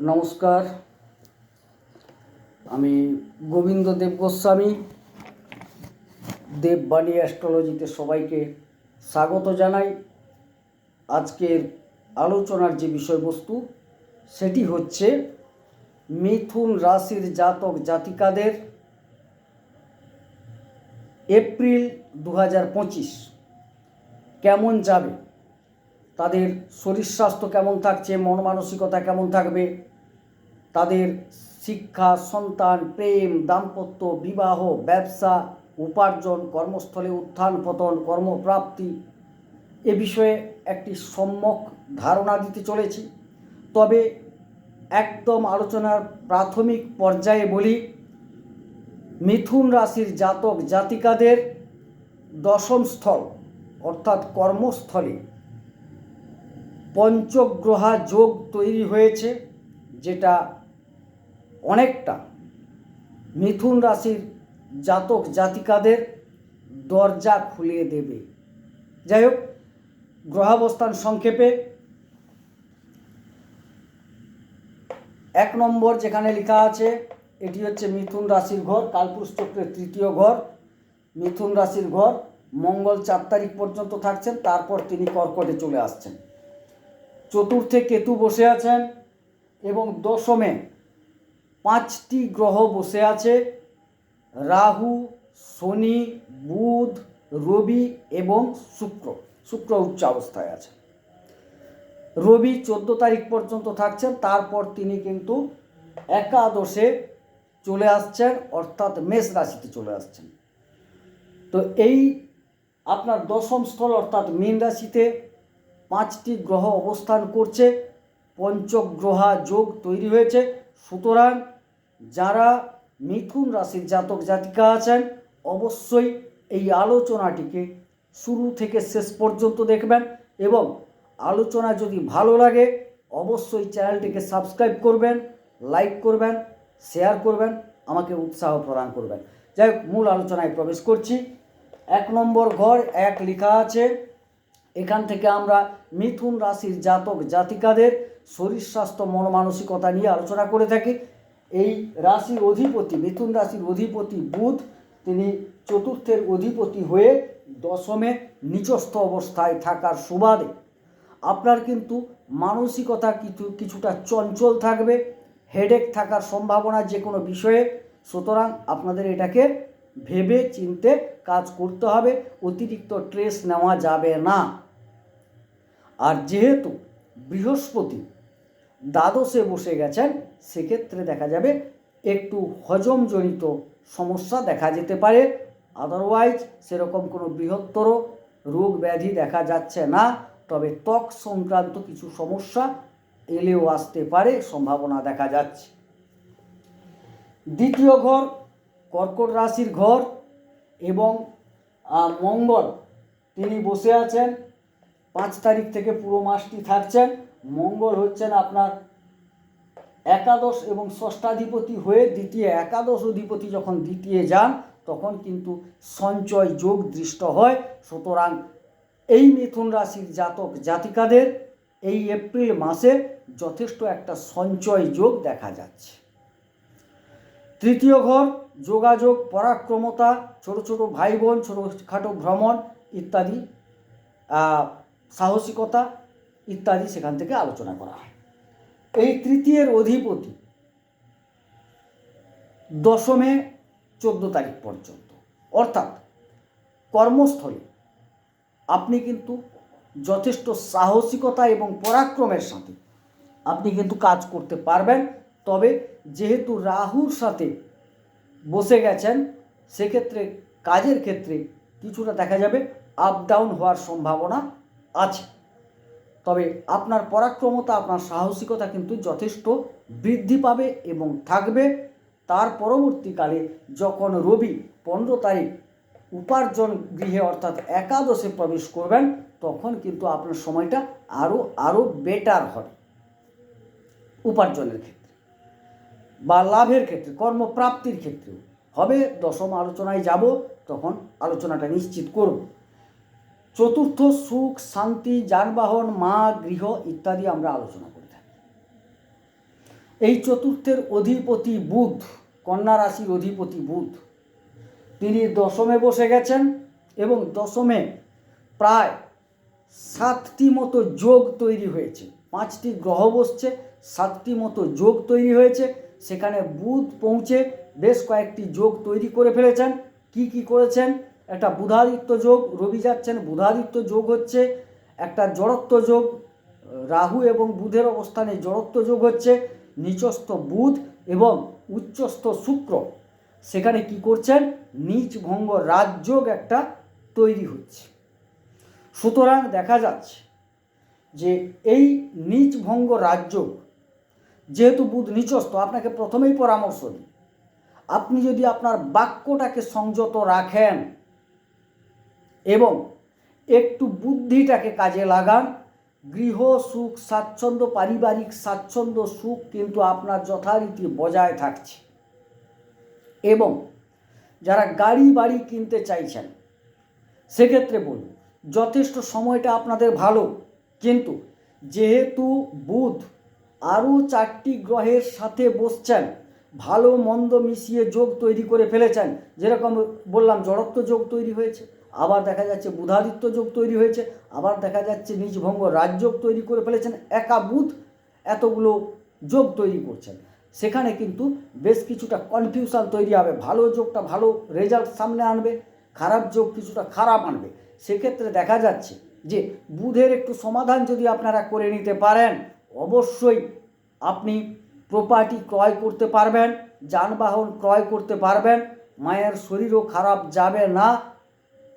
নমস্কার। আমি গোবিন্দ দেব গোস্বামী দেববাণী অ্যাস্ট্রোলজিতে সবাইকে স্বাগত জানাই। আজকের আলোচনার যে বিষয়বস্তু, সেটি হচ্ছে মিথুন রাশির জাতক জাতিকাদের এপ্রিল দু কেমন যাবে? তাদের শরীর স্বাস্থ্য কেমন থাকছে? মন মানসিকতা কেমন থাকবে? তাদের শিক্ষা, সন্তান, প্রেম, দাম্পত্য, বিবাহ, ব্যবসা, উপার্জন, কর্মস্থলে উত্থান পতন, কর্মপ্রাপ্তি এ বিষয়ে একটি সম্যক ধারণা দিতে চলেছি। তবে একদম আলোচনার প্রাথমিক পর্যায়ে বলি, মিথুন রাশির জাতক জাতিকাদের দশম স্থল অর্থাৎ কর্মস্থলে পঞ্চগ্রহা যোগ তৈরি হয়েছে, যেটা অনেকটা। মিথুন রাশির জাতক জাতিকাদের দরজা খুলে দেবে। যাই হোক, গ্রহাবস্থান সংক্ষেপে। এক নম্বর যেখানে লেখা আছে, এটি হচ্ছে মিথুন রাশির ঘর, কালপুরুষ চক্রের তৃতীয় ঘর। মিথুন রাশির ঘর, মঙ্গল চার তারিখ পর্যন্ত থাকছেন, তারপর তিনি কর্কটে চলে আসছেন। চতুর্থে কেতু বসে আছেন এবং দশমে পাঁচটি গ্রহ বসে আছে। রাহু, শনি, বুধ, রবি এবং শুক্র। শুক্র উচ্চ অবস্থায় আছে। রবি চোদ্দ তারিখ পর্যন্ত থাকছেন, তারপর তিনি কিন্তু একাদশে চলে আসছেন, অর্থাৎ মেষ রাশিতে চলে আসছেন। তো এই আপনার দশম স্থল, অর্থাৎ মীন রাশিতে পাঁচটি গ্রহ অবস্থান করছে। পঞ্চগ্রহা যোগ তৈরি হয়েছে। সুতরাং যারা মিথুন রাশির জাতক জাতিকা আছেন, অবশ্যই এই আলোচনাটিকে শুরু থেকে শেষ পর্যন্ত দেখবেন এবং আলোচনা যদি ভালো লাগে, অবশ্যই চ্যানেলটিকে সাবস্ক্রাইব করবেন, লাইক করবেন, শেয়ার করবেন, আমাকে উৎসাহ প্রদান করবেন। যাই হোক, মূল আলোচনায় প্রবেশ করছি। এক নম্বর ঘর এক লেখা আছে, এখান থেকে আমরা মিথুন রাশির জাতক জাতিকাদের শরীর স্বাস্থ্য মন মানসিকতা নিয়ে আলোচনা করে থাকি। এই রাশির অধিপতি, মিথুন রাশির অধিপতি বুধ, তিনি চতুর্থের অধিপতি হয়ে দশমে নিচস্থ অবস্থায় থাকার সুবাদে। আপনার কিন্তু মানসিকতা কিছু, কিছুটা চঞ্চল থাকবে হেডেক থাকার সম্ভাবনা যে কোনো বিষয়ে। সুতরাং আপনাদের এটাকে ভেবে চিনতে কাজ করতে হবে, অতিরিক্ত ট্রেস নেওয়া যাবে না। আর যেহেতু বৃহস্পতি দ্বাদশে বসে গেছেন সেক্ষেত্রে দেখা যাবে একটু হজমজনিত সমস্যা দেখা যেতে পারে। আদারওয়াইজ সেরকম কোনো বৃহত্তর রোগ ব্যাধি দেখা যাচ্ছে না। তবে ত্বক সংক্রান্ত কিছু সমস্যা এলেও আসতে পারে, সম্ভাবনা দেখা যাচ্ছে। দ্বিতীয় ঘর, কর্কট রাশির ঘর এবং মঙ্গল। তিনি বসে আছেন, পাঁচ তারিখ থেকে পুরো মাসটি থাকছেন। মঙ্গল হচ্ছেন আপনার একাদশ এবং ষষ্ঠাধিপতি হয়ে দ্বিতীয় একাদশ অধিপতি যখন দ্বিতীয় যান, তখন কিন্তু সঞ্চয় যোগ দৃষ্ট হয়। সুতরাং এই মিথুন রাশির জাতক জাতিকাদের এই এপ্রিল মাসে যথেষ্ট একটা সঞ্চয় যোগ দেখা যাচ্ছে। তৃতীয় ঘর, যোগাযোগ, পরাক্রমতা, ছোট ছোট ভাই বোন ছোটোখাটো ভ্রমণ ইত্যাদি সাহসিকতা ইত্যাদি সেখান থেকে আলোচনা করা হয়। এই তৃতীয়ের অধিপতি দশমে চোদ্দ তারিখ পর্যন্ত। অর্থাৎ কর্মস্থলে আপনি কিন্তু যথেষ্ট সাহসিকতা এবং পরাক্রমের সাথে আপনি কিন্তু কাজ করতে পারবেন। তবে যেহেতু রাহুর সাথে বসে গেছেন, সেক্ষেত্রে কাজের ক্ষেত্রে কিছুটা দেখা যাবে আপ ডাউন হওয়ার সম্ভাবনা আছে। তবে আপনার পরাক্রমতা, আপনার সাহসিকতা কিন্তু যথেষ্ট বৃদ্ধি পাবে এবং থাকবে। তার পরবর্তীকালে যখন রবি পনেরো তারিখ উপার্জন গৃহে অর্থাৎ একাদশে প্রবেশ করবেন, তখন কিন্তু আপনার সময়টা আরও আরও বেটার হবে। উপার্জনের ক্ষেত্রে বা লাভের ক্ষেত্রে, কর্মপ্রাপ্তির ক্ষেত্রেও। হবে, দশম আলোচনায় যাব, তখন আলোচনাটা নিশ্চিত করব। চতুর্থ সুখ, শান্তি, যানবাহন, মা, গৃহ ইত্যাদি আমরা আলোচনা করে থাকি। এই চতুর্থের অধিপতি বুধ, কন্যা রাশির অধিপতি বুধ, তিনি দশমে বসে গেছেন এবং দশমে প্রায় সাতটি মতো যোগ তৈরি হয়েছে। পাঁচটি গ্রহ বসছে, সাতটি মতো যোগ তৈরি হয়েছে। সেখানে বুধ পৌঁছে বেশ কয়েকটি যোগ তৈরি করে ফেলেছেন। কি কি করেছেন? একটা বুধাদিত্য যোগ, রবি যাচ্ছেন, বুধাদিত্য যোগ হচ্ছে একটা জড়ত্ব যোগ, রাহু এবং বুধের অবস্থানে জড়ত্ব যোগ হচ্ছে নিচস্থ বুধ এবং উচ্চস্থ শুক্র। সেখানে কি করছেন? নিচ ভঙ্গ রাজযোগ একটা তৈরি হচ্ছে। সুতরাং দেখা যাচ্ছে যে এই নিচ ভঙ্গ রাজযোগ যেহেতু বুধ নিচস্থ, আপনাকে প্রথমেই পরামর্শ দিই। আপনি যদি আপনার বাক্যটাকে সংযত রাখেন এবং একটু বুদ্ধিটাকে কাজে লাগান। গৃহ সুখ, স্বাচ্ছন্দ্য, পারিবারিক স্বাচ্ছন্দ্য সুখ কিন্তু আপনার যথারীতি বজায় থাকছে। এবং যারা গাড়ি বাড়ি কিনতে চাইছেন, সেক্ষেত্রে বলুন, যথেষ্ট সময়টা আপনাদের ভালো। কিন্তু যেহেতু বুধ আরও চারটি গ্রহের সাথে বসছেন, ভালো মন্দ মিশিয়ে যোগ তৈরি করে ফেলেছেন, যেরকম বললাম, জড়ত্ব যোগ তৈরি হয়েছে। আবার দেখা যাচ্ছে বুধাদিত্য যোগ তৈরি হয়েছে, আবার দেখা যাচ্ছে নিজভঙ্গ রাজযোগ তৈরি করে ফেলেছেন একা বুধ এতগুলো যোগ তৈরি করছেন। সেখানে কিন্তু বেশ কিছুটা কনফিউশন তৈরি হবে, ভালো যোগটা ভালো রেজাল্ট সামনে আনবে, খারাপ যোগ কিছুটা খারাপ আনবে। সেক্ষেত্রে দেখা যাচ্ছে যে বুধের একটু সমাধান যদি আপনারা করে নিতে পারেন, অবশ্যই আপনি প্রপার্টি ক্রয় করতে পারবেন, যানবাহন ক্রয় করতে পারবেন, মায়ের শরীরও খারাপ যাবে না।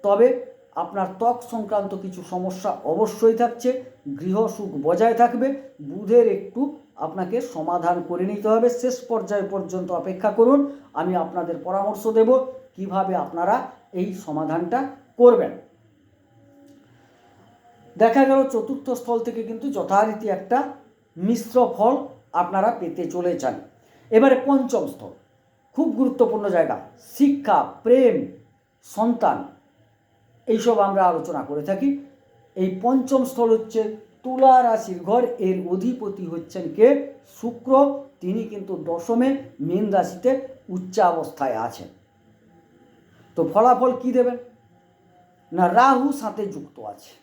তবে আপনার ত্বক সংক্রান্ত কিছু সমস্যা অবশ্যই থাকছে গৃহসুখ বজায় থাকবে, বুধের একটু আপনাকে সমাধান করে নিতে হবে। শেষ পর্যায় পর্যন্ত অপেক্ষা করুন, আমি আপনাদের পরামর্শ দেব কীভাবে আপনারা এই সমাধানটা করবেন। দেখা গেল চতুর্থ স্থল থেকে কিন্তু যথারীতি একটা মিশ্র ফল আপনারা পেতে চলেছেন এবারে পঞ্চম স্থল, খুব গুরুত্বপূর্ণ জায়গা, শিক্ষা, প্রেম, সন্তান। এইসব আমরা আলোচনা করে থাকি। এই পঞ্চম স্থল হচ্ছে তুলা রাশির ঘর। এর অধিপতি হচ্ছেন কে? শুক্র। তিনি কিন্তু দশমে মীন রাশিতে উচ্চাবস্থায় আছেন। তো ফলাফল কি দেবেন? না রাহু সাথে যুক্ত আছে।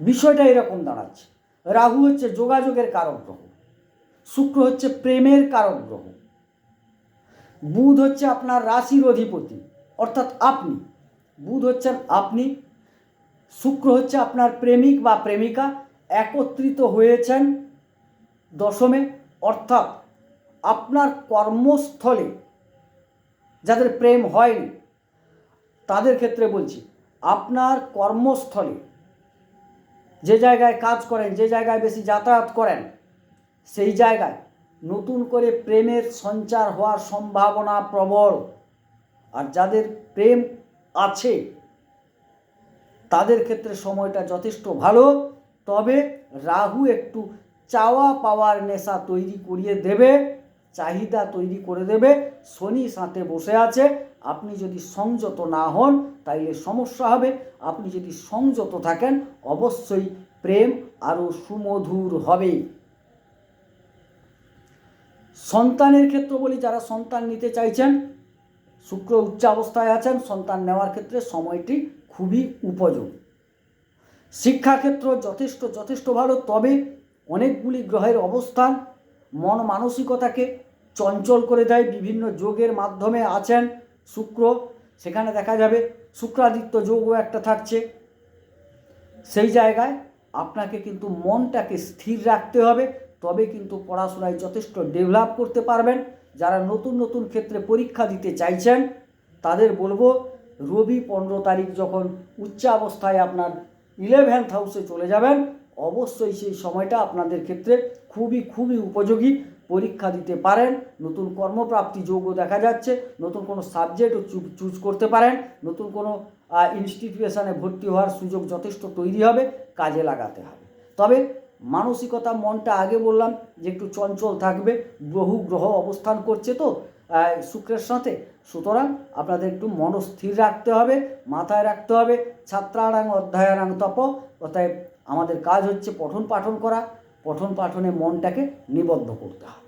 বিষয়টা এরকম দাঁড়াচ্ছে। রাহু হচ্ছে যোগাযোগের কারক গ্রহ। শুক্র হচ্ছে প্রেমের কারক গ্রহ। বুধ হচ্ছে আপনার রাশির অধিপতি। অর্থাৎ আপনি। বুধ হচ্ছেন আপনি, শুক্র হচ্ছে আপনার প্রেমিক বা প্রেমিকা, একত্রিত হয়েছেন দশমে, অর্থাৎ আপনার কর্মস্থলে যাদের প্রেম হয়নি, তাদের ক্ষেত্রে বলছি, আপনার কর্মস্থলে যে জায়গায় কাজ করেন, যে জায়গায় বেশি যাতায়াত করেন, সেই জায়গায় নতুন করে প্রেমের সঞ্চার হওয়ার সম্ভাবনা প্রবল। আর যাদের প্রেম আছে। তাদের ক্ষেত্রে সময়টা যথেষ্ট ভালো, তবে রাহু একটু চাওয়া পাওয়ার নেশা তৈরি করিয়ে দেবে, চাহিদা তৈরি করে দেবে, শনি সাথে বসে আছে। আপনি যদি সংযত না হন, তাইলে সমস্যা হবে। আপনি যদি সংযত থাকেন, অবশ্যই প্রেম আরও সুমধুর হবে। সন্তানের ক্ষেত্র বলি, যারা সন্তান নিতে চাইছেন শুক্র উচ্চ অবস্থায় আছেন, সন্তান নেওয়ার ক্ষেত্রে সময়টি খুবই উপযোগী। শিক্ষাক্ষেত্র যথেষ্ট যথেষ্ট ভালো, তবে অনেকগুলি গ্রহের অবস্থান মন মানসিকতাকে চঞ্চল করে দেয়। বিভিন্ন যোগের মাধ্যমে আছেন শুক্র, সেখানে দেখা যাবে শুক্রাদিত্য যোগও একটা থাকছে। সেই জায়গায় আপনাকে কিন্তু মনটাকে স্থির রাখতে হবে তবে কিন্তু পড়াশোনায় যথেষ্ট ডেভেলপ করতে পারবেন। যারা নতুন নতুন ক্ষেত্রে পরীক্ষা দিতে চাইছেন, তাদের বলব, রবি পনেরো তারিখ যখন উচ্চাবস্থায় আপনার ইলেভেন্থ হাউসে চলে যাবেন, অবশ্যই সেই সময়টা আপনাদের ক্ষেত্রে খুবই খুবই উপযোগী। পরীক্ষা দিতে পারেন, নতুন কর্মপ্রাপ্তি যোগ্য দেখা যাচ্ছে, নতুন কোনো সাবজেক্টও চু চুজ করতে পারেন, নতুন কোনো ইনস্টিটিউশনে ভর্তি হওয়ার সুযোগ যথেষ্ট তৈরি হবে, কাজে লাগাতে হবে। তবে মানসিকতা, মনটা আগে বললাম যে একটু চঞ্চল থাকবে বহু গ্রহ অবস্থান করছে তো শুক্রের সাথে। সুতরাং আপনাদের একটু মনস্থির রাখতে হবে, মাথায় রাখতে হবে, ছাত্রারাং অধ্যায়ারাং তপ। অতএব আমাদের কাজ হচ্ছে পঠন পাঠন করা, পঠন পাঠনে মনটাকে নিবদ্ধ করতে হবে।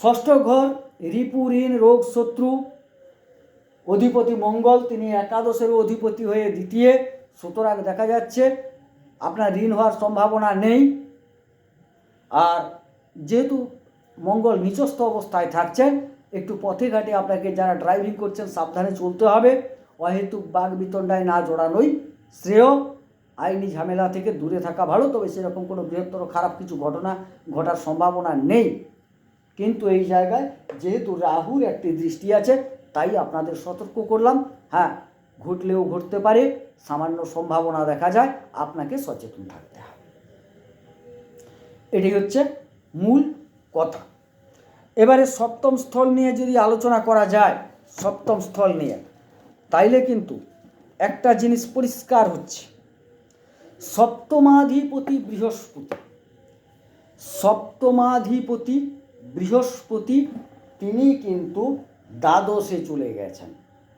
ষষ্ঠ ঘর রিপু ঋণ রোগ শত্রু, অধিপতি মঙ্গল, তিনি একাদশের অধিপতি হয়ে দ্বিতীয়। সুতরাং দেখা যাচ্ছে আপনার ঋণ হওয়ার সম্ভাবনা নেই। আর যেহেতু মঙ্গল নিচস্থ অবস্থায় থাকছেন একটু পথে ঘাটে আপনাকে যারা ড্রাইভিং করছেন, সাবধানে চলতে হবে। অহেতুক বাঘ বিতণ্ডায় না জড়ানোই শ্রেয়। আইনি ঝামেলা থেকে দূরে থাকা ভালো, তবে সেরকম কোনো বৃহত্তর খারাপ কিছু ঘটনা, ঘটার সম্ভাবনা নেই। কিন্তু এই জায়গায় যেহেতু রাহুর একটি দৃষ্টি আছে, তাই আপনাদের সতর্ক করলাম। হ্যাঁ ঘটলেও ঘটতে পারে, সামান্য সম্ভাবনা দেখা যায়, আপনাকে সচেতন থাকতে হবে। এটি হচ্ছে মূল কথা। এবারে সপ্তম স্থল নিয়ে যদি আলোচনা করা যায়, সপ্তম স্থল নিয়ে, তাইলে কিন্তু একটা জিনিস পরিষ্কার হচ্ছে। সপ্তমাধিপতি বৃহস্পতি। সপ্তমাধিপতি বৃহস্পতি, তিনি কিন্তু দ্বাদশে চলে গেছেন।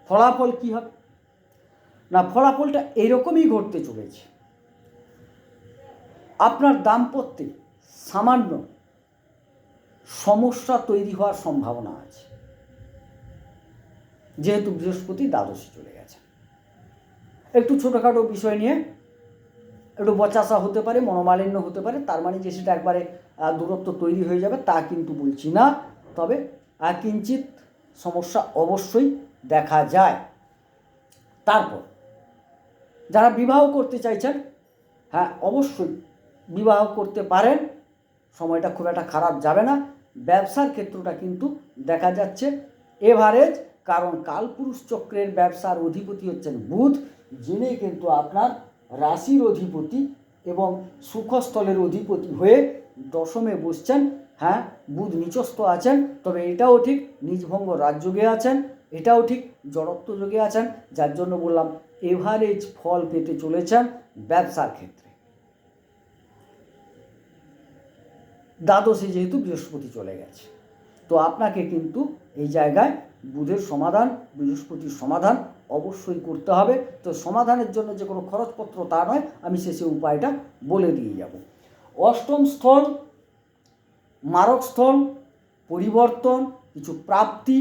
ফলাফল কি হবে? না, ফলাফলটা এরকমই ঘটতে চলেছে। আপনার দাম্পত্যে সামান্য সমস্যা তৈরি হওয়ার সম্ভাবনা আছে। যেহেতু বৃহস্পতি দ্বাদশে চলে গেছে। একটু ছোটোখাটো বিষয় নিয়ে একটু বচাসা হতে পারে, মনোমালিন্য হতে পারে, তার মানে যে সেটা একবারে দূরত্ব তৈরি হয়ে যাবে তা কিন্তু বলছি না। তবে কিঞ্চিত সমস্যা অবশ্যই দেখা যায়। তারপর যারা বিবাহ করতে চাইছেন হ্যাঁ অবশ্যই বিবাহ করতে পারেন। সময়টা খুব একটা খারাপ যাবে না। ব্যবসার ক্ষেত্রটা কিন্তু দেখা যাচ্ছে এভারেজ কারণ কালপুরুষ চক্রের ব্যবসার অধিপতি হচ্ছেন বুধ, যিনি কিন্তু আপনার রাশির অধিপতি এবং সুখস্থলের অধিপতি হয়ে দশমে বসছেন। হ্যাঁ বুধ নিচস্থ আছেন, তবে এটাও ঠিক নিজভঙ্গ রাজযোগে আছেন, এটাও ঠিক, জড়ত্ব যোগে আছেন, যার জন্য বললাম এভারেজ ফল পেতে চলেছেন ব্যবসার ক্ষেত্রে। দ্বাদশে যেহেতু বৃহস্পতি চলে গেছে, তো আপনাকে কিন্তু এই জায়গায় বুধের সমাধান, বৃহস্পতির সমাধান অবশ্যই করতে হবে। তো সমাধানের জন্য যে কোনো খরচপত্র তা নয়, আমি শেষে উপায়টা বলে দিয়ে যাব। অষ্টম স্থল, মারক স্থল, পরিবর্তন, কিছু প্রাপ্তি,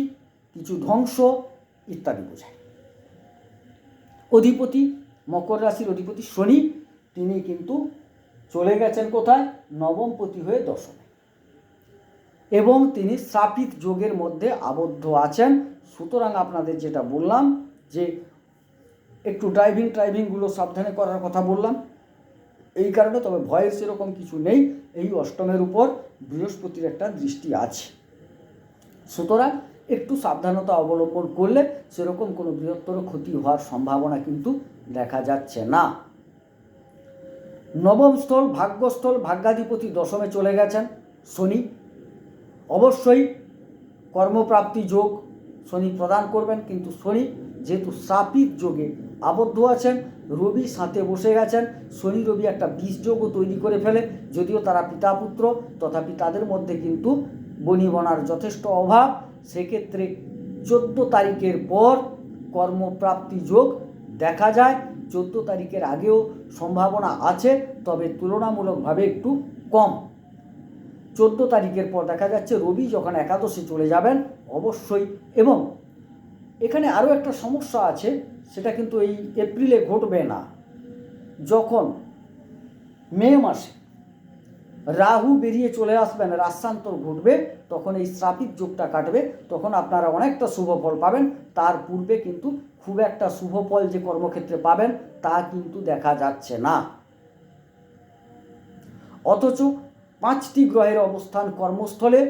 কিছু ধ্বংস ইত্যাদি বোঝায়। অধিপতি, মকর রাশির অধিপতি শনি, তিনি কিন্তু চলে গেছেন কোথায়? নবমপতি হয়ে দশমে। এবং তিনি শ্রাপিত যোগের মধ্যে আবদ্ধ আছেন। সুতরাং আপনাদের যেটা বললাম যে, একটু ড্রাইভিং ট্রাইভিংগুলো সাবধানে করার কথা বললাম। এই কারণে তবে ভয়ের সেরকম কিছু নেই। এই অষ্টমের উপর বৃহস্পতির একটা দৃষ্টি আছে। সুতরাং একটু সাবধানতা অবলম্বন করলে সেরকম কোনো বৃহত্তর ক্ষতি হওয়ার সম্ভাবনা কিন্তু দেখা যাচ্ছে না। নবম স্থল, ভাগ্যস্থল, ভাগ্যাধিপতি দশমে চলে গেছেন শনি। অবশ্যই কর্মপ্রাপ্তি যোগ শনি প্রদান করবেন, কিন্তু শনি যেহেতু সাপিত যোগে আবদ্ধ আছেন, রবি সাথে বসে গেছেন, শনি রবি একটা বিষ যোগও তৈরি করে ফেলে, যদিও তারা পিতা পুত্র তথাপি তাদের মধ্যে কিন্তু বনিবনার যথেষ্ট অভাব। সেক্ষেত্রে চোদ্দ তারিখের পর কর্মপ্রাপ্তি যোগ দেখা যায়। চোদ্দ তারিখের আগেও সম্ভাবনা আছে, তবে তুলনামূলকভাবে একটু কম। চোদ্দ তারিখের পর দেখা যাচ্ছে রবি যখন একাদশে চলে যাবেন, অবশ্যই। এবং এখানে আরও একটা সমস্যা আছে, সেটা কিন্তু এই এপ্রিলে ঘটবে না। যখন মে মাসে রাহু বেরিয়ে চলে আসবেন রাস্যান্তর ঘটবে, তখন এই শ্রাপিত যোগটা কাটবে, তখন আপনারা অনেকটা শুভ ফল পাবেন। তার পূর্বে কিন্তু খুব একটা শুভ ফল যে কর্মক্ষেত্রে পাবেন, তা কিন্তু দেখা যাচ্ছে না। অথচ পাঁচটি গ্রহের অবস্থান কর্মস্থলে,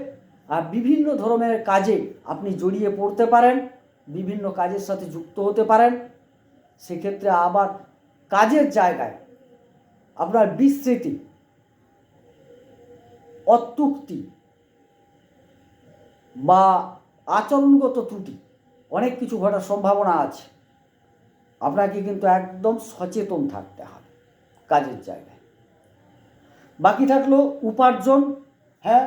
আর বিভিন্ন ধরনের কাজে আপনি জড়িয়ে পড়তে পারেন, বিভিন্ন কাজের সাথে যুক্ত হতে পারেন। সেক্ষেত্রে আবার কাজের জায়গায় আপনার বিস্মৃতি অত্যুক্তি বা আচরণগত ত্রুটি, অনেক কিছু ঘটার সম্ভাবনা আছে। আপনাকে কিন্তু একদম সচেতন থাকতে হবে কাজের জায়গায়। বাকি থাকল উপার্জন। হ্যাঁ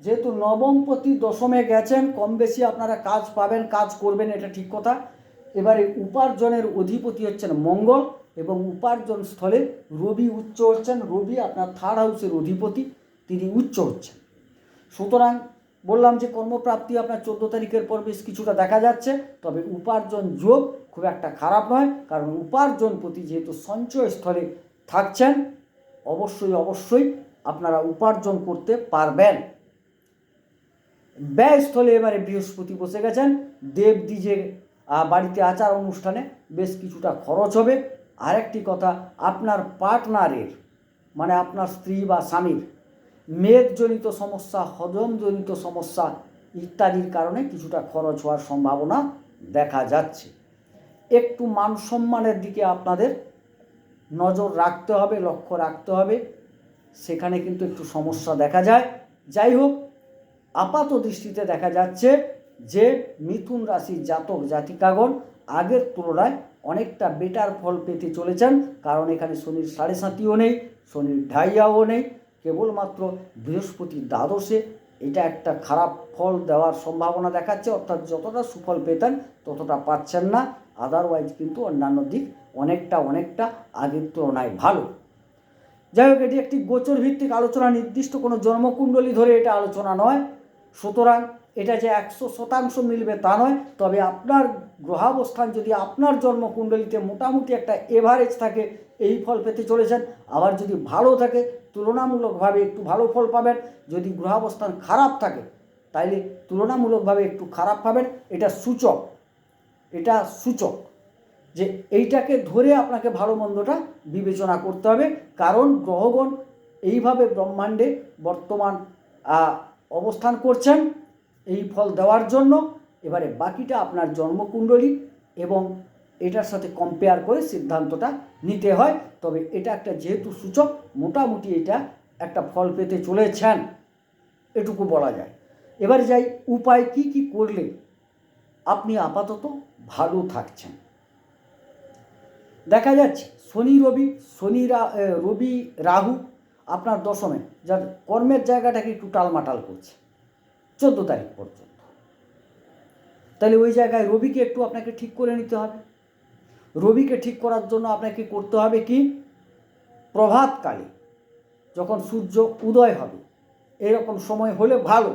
যেহেতু নবমপতি দশমে গেছেন, কম বেশি আপনারা কাজ পাবেন, কাজ করবেন, এটা ঠিক কথা। এবারে উপার্জনের অধিপতি হচ্ছেন মঙ্গল এবং উপার্জন স্থলে রবি উচ্চ হচ্ছেন। রবি আপনার থার্ড হাউসের অধিপতি। তিনি উচ্চ হচ্ছেন। সুতরাং বললাম যে কর্মপ্রাপ্তি আপনার চোদ্দ তারিখের পর বেশ কিছুটা দেখা যাচ্ছে, তবে উপার্জন যোগ খুব একটা খারাপ নয়, কারণ উপার্জন প্রতি যেহেতু সঞ্চয় স্থলে থাকছেন, অবশ্যই অবশ্যই আপনারা উপার্জন করতে পারবেন। ব্যয়স্থলে এবারে বৃহস্পতি বসে গেছেন দেব দ্বিজের বাড়িতে আচার অনুষ্ঠানে বেশ কিছুটা খরচ হবে। আরেকটি কথা, আপনার পার্টনারের মানে আপনার স্ত্রী বা স্বামীর মেদজনিত সমস্যা, হজমজনিত সমস্যা ইত্যাদির কারণে কিছুটা খরচ হওয়ার সম্ভাবনা দেখা যাচ্ছে। একটু মান সম্মানের দিকে আপনাদের নজর রাখতে হবে, লক্ষ্য রাখতে হবে। সেখানে কিন্তু একটু সমস্যা দেখা যায়। যাই হোক, আপাত দৃষ্টিতে দেখা যাচ্ছে যে মিথুন রাশির জাতক জাতিকাগণ আগের তুলনায় অনেকটা বেটার ফল পেতে চলেছেন। কারণ এখানে শনির সাড়ে সাতিও নেই, শনির ঢাইয়াও নেই। কেবলমাত্র বৃহস্পতি দ্বাদশে এটা একটা খারাপ ফল দেওয়ার সম্ভাবনা দেখাচ্ছে, অর্থাৎ যতটা সুফল পেতেন ততটা পাচ্ছেন না। আদারওয়াইজ কিন্তু অন্যান্য দিক অনেকটা অনেকটা আগের তুলনায় ভালো। যাই হোক, এটি একটি গোচর ভিত্তিক আলোচনা, নির্দিষ্ট কোনো জন্মকুণ্ডলী ধরে এটা আলোচনা নয়। সুতরাং এটা যে একশো শতাংশ মিলবে তা নয়, তবে আপনার গ্রহাবস্থান যদি আপনার জন্মকুণ্ডলিতে মোটামুটি একটা এভারেজ থাকে, এই ফল পেতে চলেছেন। আবার যদি ভালো থাকে, তুলনামূলকভাবে একটু ভালো ফল পাবেন। যদি গ্রহাবস্থান খারাপ থাকে, তাইলে তুলনামূলকভাবে একটু খারাপ পাবেন। এটা সূচক এটা সূচক যে এইটাকে ধরে আপনাকে ভালো মন্দটা বিবেচনা করতে হবে। কারণ গ্রহগণ এইভাবে ব্রহ্মাণ্ডে বর্তমান অবস্থান করছেন। এই ফল দেওয়ার জন্য। এবারে বাকিটা আপনার জন্মকুণ্ডলী এবং এটার সাথে কম্পেয়ার করে সিদ্ধান্তটা নিতে হয়। তবে এটা একটা যেহেতু সূচক, মোটামুটি এটা একটা ফল পেতে চলেছেন। এটুকু বলা যায়। এবার যাই, উপায় কি কি করলে আপনি আপাতত ভালো থাকছেন? দেখা যাচ্ছে, শনি রবি শনি রবি রাহু আপনার দশমে। যার কর্মের জায়গাটাকে একটু টালমাটাল করছে। চোদ্দ তারিখ পর্যন্ত। তাহলে ওই জায়গায় রবিকে একটু আপনাকে ঠিক করে নিতে হবে। রবিকে ঠিক করার জন্য আপনাকে করতে হবে কি? প্রভাতকালে যখন সূর্য উদয় হবে, এরকম সময় হলে ভালো।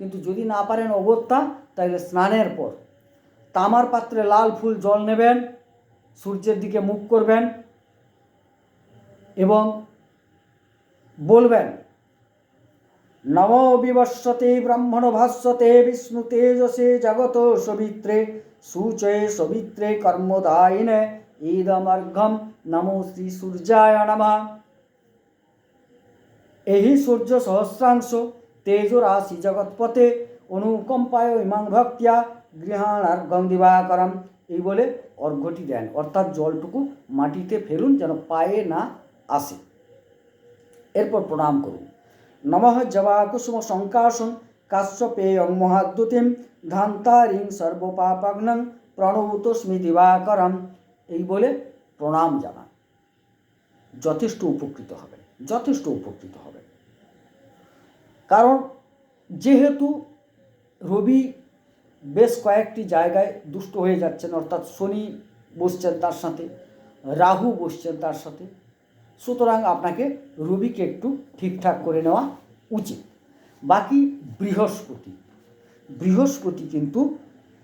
কিন্তু যদি না পারেন অগত্যা, তাহলে স্নানের পর। তামার পাত্রে লাল ফুল জল নেবেন, সূর্যের দিকে মুখ করবেন এবং বলবেন নম বিবস্বতে ব্রাহ্মণ ভাষ্যতে বিষ্ণু তেজসে জগত সবিত্রে সূচয়ে সবিত্রে কর্মদায়িনে ঈদমর্ঘম নমো শ্রী সূর্যায় নমা ଏହି ସୂର୍ଯ୍ୟ ସହସ୍ରାଂଶ ତେଜୋ ରାଶି জগৎপথে অনুকম্পায় ইমাং ভক্তিয়া গৃহাণ অর্ঘং দিবাকরম এই বলে অর্ঘটি দেন। অর্থাৎ জলটুকু মাটিতে ফেলুন যেন পায়ে না আসে। এরপর প্রণাম করুন। নমঃ জবা কুসুম শঙ্কাসন কাশ্যপেয়ং মহাদ্যুতিম ধান্তারিং সর্বপাপাগ্নং প্রণৌতস্মি দিবাকরম এই বলে প্রণাম জানান। যথেষ্ট উপকৃত হবেন, যথেষ্ট উপকৃত হবেন। কারণ যেহেতু রবি বেশ কয়েকটি জায়গায় দুষ্ট হয়ে যাচ্ছেন, অর্থাৎ শনি বসছেন তার সাথে, রাহু বসছেন তার সাথে সুতরাং আপনাকে রবিকে একটু ঠিকঠাক করে নেওয়া উচিত। বাকি বৃহস্পতি। বৃহস্পতি কিন্তু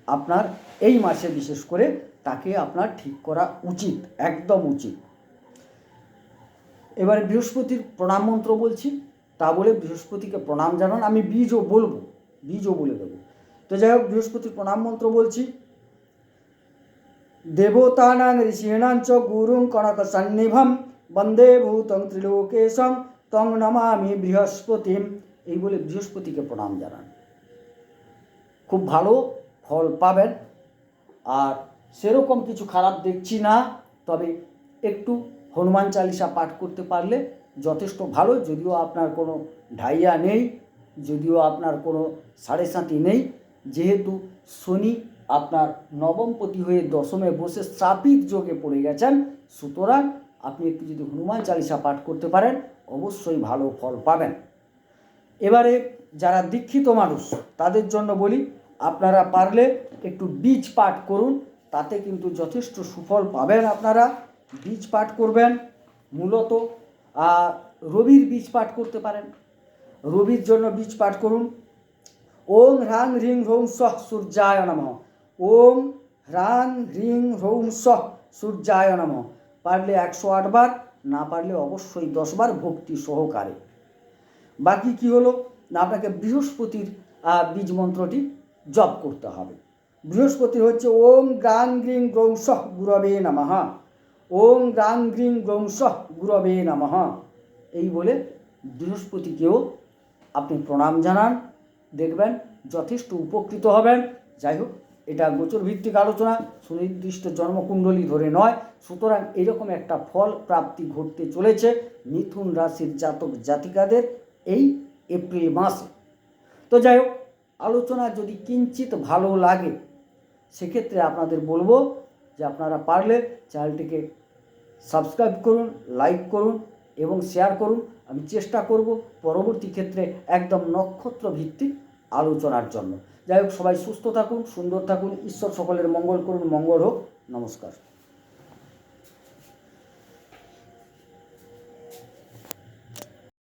আপনার এই মাসে বিশেষ করে তাকে আপনার ঠিক করা উচিত, একদম উচিত। এবারে বৃহস্পতির প্রণাম মন্ত্র বলছি, তা বলে বৃহস্পতিকে প্রণাম জানান। আমি বীজও বলব, বীজও বলে দেবো। তো যাই হোক, বৃহস্পতির প্রণাম মন্ত্র বলছি, দেবতানাং ঋষীণাঞ্চ গুরুং কনক সন্নিভম বন্দে ভূতং ত্রিলোকেশম, তং নমামি বৃহস্পতিম। এই বলে বৃহস্পতিকে প্রণাম জানান। খুব ভালো ফল পাবেন। আর সেরকম কিছু খারাপ দেখছি না, তবে একটু হনুমান চালিসা পাঠ করতে পারলে যথেষ্ট ভালো। যদিও আপনার কোনো ঢাইয়া নেই, যদিও আপনার কোনো সাড়ে সাতি নেই। যেহেতু শনি আপনার নবমপতি হয়ে দশমে বসে শ্রাপিত যোগে পড়ে গেছেন, সুতরাং আপনি একটু যদি হনুমান চালিসা পাঠ করতে পারেন, অবশ্যই ভালো ফল পাবেন। এবারে যারা দীক্ষিত মানুষ, তাদের জন্য বলি, আপনারা পারলে একটু বীজ পাঠ করুন, তাতে কিন্তু যথেষ্ট সুফল পাবেন আপনারা। বীজ পাঠ করবেন, মূলত রবির বীজ পাঠ করতে পারেন। রবির জন্য বীজ পাঠ করুন। ওং হ্রাং হ্রিং হ্রৌং সহ সূর্যায় নম। ওং হ্রাং হ্রিং হ্রৌং সহ সূর্যায় পারলে একশো আটবার না পারলে অবশ্যই দশবার ভক্তি সহকারে। বাকি কি হলো? না, আপনাকে বৃহস্পতির বীজ মন্ত্রটি জপ করতে হবে। বৃহস্পতি হচ্ছে ওং গ্রাং গ্রিং গ্রৌং গুরবে নমঃ। ওং গ্রাং গ্রিং গ্রংসহ গুরবে নমঃ। এই বলে বৃহস্পতিকেও আপনি প্রণাম জানান, দেখবেন যথেষ্ট উপকৃত হবেন। যাই হোক এটা গোচর ভিত্তিক আলোচনা, সুনির্দিষ্ট জন্মকুণ্ডলী ধরে নয়। সুতরাং এরকম একটা ফল প্রাপ্তি ঘটতে চলেছে মিথুন রাশির জাতক জাতিকাদের এই এপ্রিল মাসে। তো যাই হোক, আলোচনা যদি কিঞ্চিত ভালো লাগে, সেক্ষেত্রে আপনাদের বলব যে আপনারা পারলে চ্যানেলটিকে সাবস্ক্রাইব করুন, লাইক করুন এবং শেয়ার করুন। আমি চেষ্টা করব পরবর্তী ক্ষেত্রে একদম নক্ষত্র ভিত্তিক আলোচনার জন্য। যাই হোক সবাই সুস্থ থাকুন সুন্দর থাকুন ঈশ্বর সকলের মঙ্গল করুন মঙ্গল হোক নমস্কার।